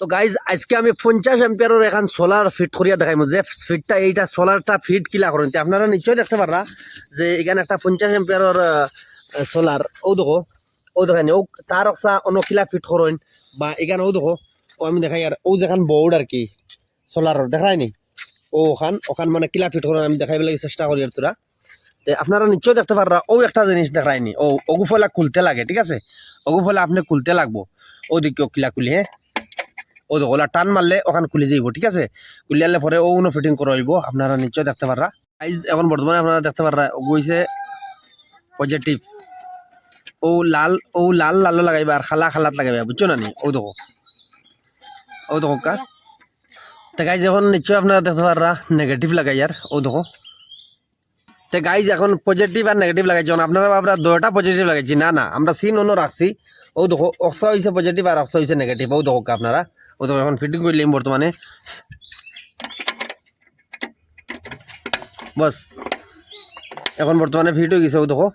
তো গাইজ আজকে আমি পঞ্চাশ এম্পিয়ারের এখন সোলার ফিট করিয়া দেখাইম। যে ফিটটা এইটা সোলারটা ফিট কিলা করেন? আপনারা নিশ্চয়ই দেখতে পাররা যে এখানে একটা পঞ্চাশ এম্পিয়ারের সোলার ও দেখো ও দেখানি ও তার অক্সা অন্য ফিট করেন বা এখানে ও দেখো ও আমি দেখাই আর ও যেখান বোর্ড আর কি সোলারের দেখাই নি? ও ওখান ওখান মানে কিলা ফিট করেন আমি দেখাইবার লাগি চেষ্টা করি আর তোরা। তে আপনারা নিশ্চয়ই দেখতে পাররা ও একটা জিনিস দেখায়নি ও অগুফলা খুলতে লাগে, ঠিক আছে? অগুফলা আপনি খুলতে লাগবো। ও দিকে কিলা খুলি হ্যাঁ ও দেখো ওলা টান মারলে ওখান খুলে যাইব, ঠিক আছে? খুলে আনলে পরে ও উনো ফিটিং করে হইব আপনারা নিশ্চয় দেখতে পাররা। সাইজ এখন বর্তমানে আপনারা দেখতে পাররা গইছে পজিটিভ ও লাল ও লাল লাল লাগাইবা আর খালা খালাত লাগাইবা, বুঝছ না নি? ও দেখো। ও দেখো কা। তে গাইজ এখন নিশ্চয় আপনারা দেখতে পাররা নেগেটিভ লাগাই আর, ও দেখো। তে গাইজ এখন পজিটিভ আর নেগেটিভ লাগাইছি। আপনারা আমরা দুটা পজিটিভ লাগাইছি। না না, আমরা সিন অন্য রাখছি। ও দেখো, অক্সা হয়েছে পজিটিভ আর অক্সা হয়েছে নেগেটিভ ও দেখো আপনারা। ও দেখো, এখন ফিটিং করলাম বর্তমানে। বস। এখন বর্তমানে ফিট হয়ে গেছে, ও দেখো।